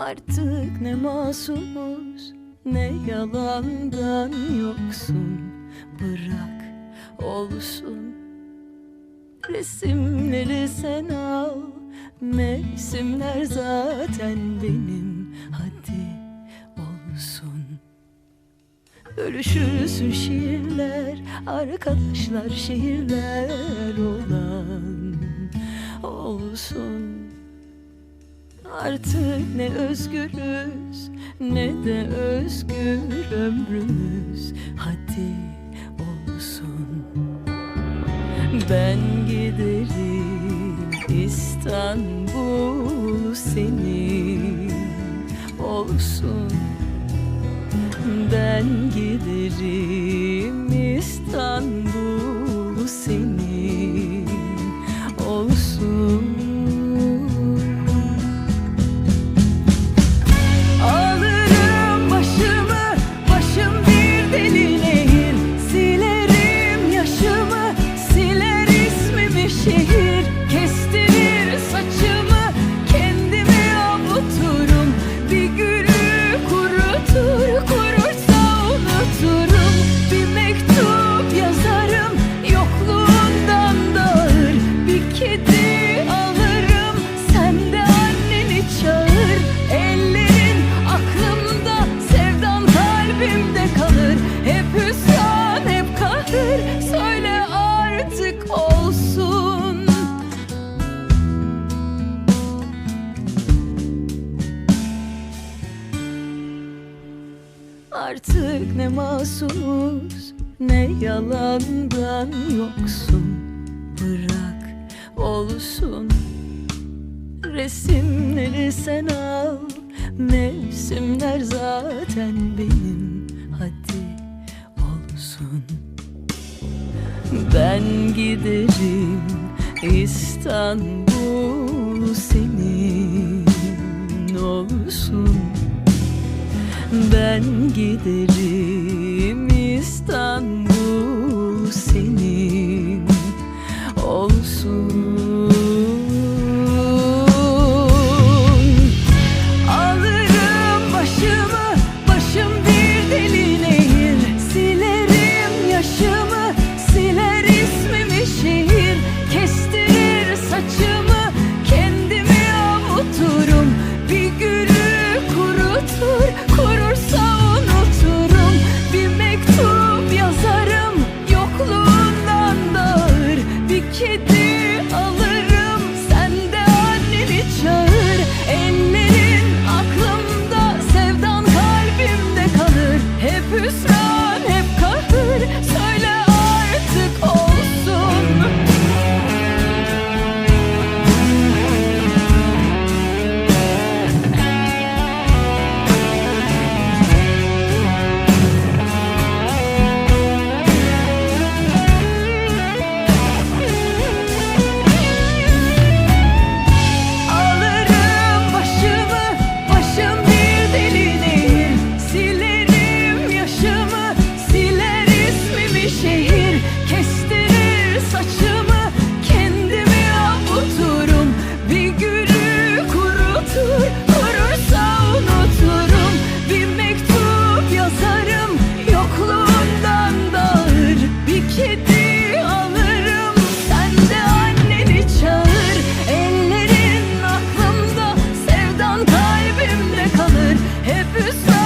Artık ne masumuz ne yalandan yoksun. Bırak olsun. Resimleri sen al Mevsimler zaten benim. Hadi olsun. Bölüşürsün şiirler Arkadaşlar şehirler olan. Olsun Artık ne özgürüz ne de özgür ömrümüz. Hadi olsun. Ben giderim İstanbul senin. Olsun. Ben giderim İstanbul Artık ne masumuz ne yalandan yoksun. Bırak olsun Resimleri sen al. Mevsimler zaten benim Hadi olsun. Ben giderim İstanbul senin ben giderim. İstanbul senin olsun. Alırım başımı başım bir deli nehir. Silerim yaşımı siler ismimi şehir. Kestirir saçımı If it's right.